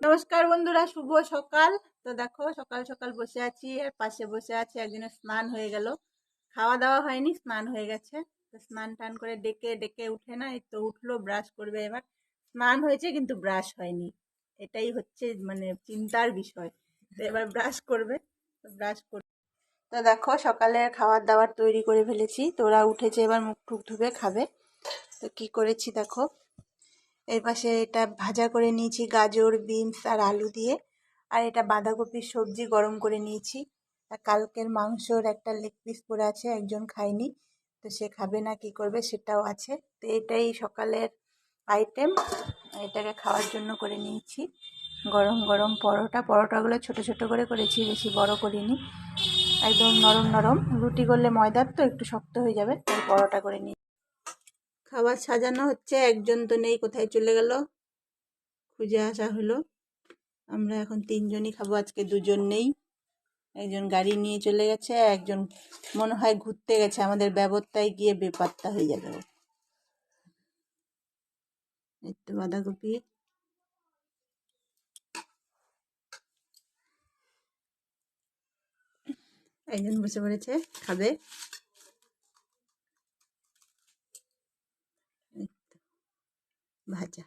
নমস্কার বন্ধুরা, শুভ সকাল। তো দেখো, সকাল সকাল বসে আছি, আর পাশে বসে আছে, একজনের স্নান হয়ে গেল। খাওয়া দাওয়া হয়নি, স্নান হয়ে গেছে। তো স্নান টান করে ডেকে ডেকে উঠে না, এই তো উঠল, ব্রাশ করবে এবার। স্নান হয়েছে, কিন্তু ব্রাশ হয়নি। এটাই হচ্ছে মানে চিন্তার বিষয়। তো এবার ব্রাশ করবে ব্রাশ করবে তো দেখো সকালে খাবার দাবার তৈরি করে ফেলেছি। তোরা উঠেছে, এবার মুখ টুক ধুবে, খাবে। তো কি করেছি দেখো এই পাশে এটা ভাজা করে নিয়েছি গাজর, বিনস আর আলু দিয়ে। আর এটা বাঁধাকপির সবজি গরম করে নিয়েছি। আর কালকের মাংসর একটা লেগ পিস পরে আছে, একজন খায়নি। তো সে খাবে না, কি করবে সেটাও আছে। তো এটাই সকালের আইটেম এটাকে খাওয়ার জন্য করে নিয়েছি। গরম গরম পরোটা। পরোটাগুলো ছোট ছোট করে করেছি, বেশি বড় করিনি। একদম নরম নরম। রুটি করলে ময়দার তো একটু শক্ত হয়ে যাবে, তাই পরোটা করে নিই খাবার সাজানো হচ্ছে, একজন তো নেই, কোথায় চলে গেল? খুঁজে আসা হলো। আমরা এখন তিনজনই খাব, আজকে দুজন নেই। একজন গাড়ি নিয়ে চলে গেছে, একজন মনে হয় ঘুরতে গেছে। আমাদের ব্যবস্থায় গিয়ে বেপাত্তা হয়ে যাবে তো বাঁধাকপি। একজন বসে পড়েছে, খাবে। এই তো, ভাজা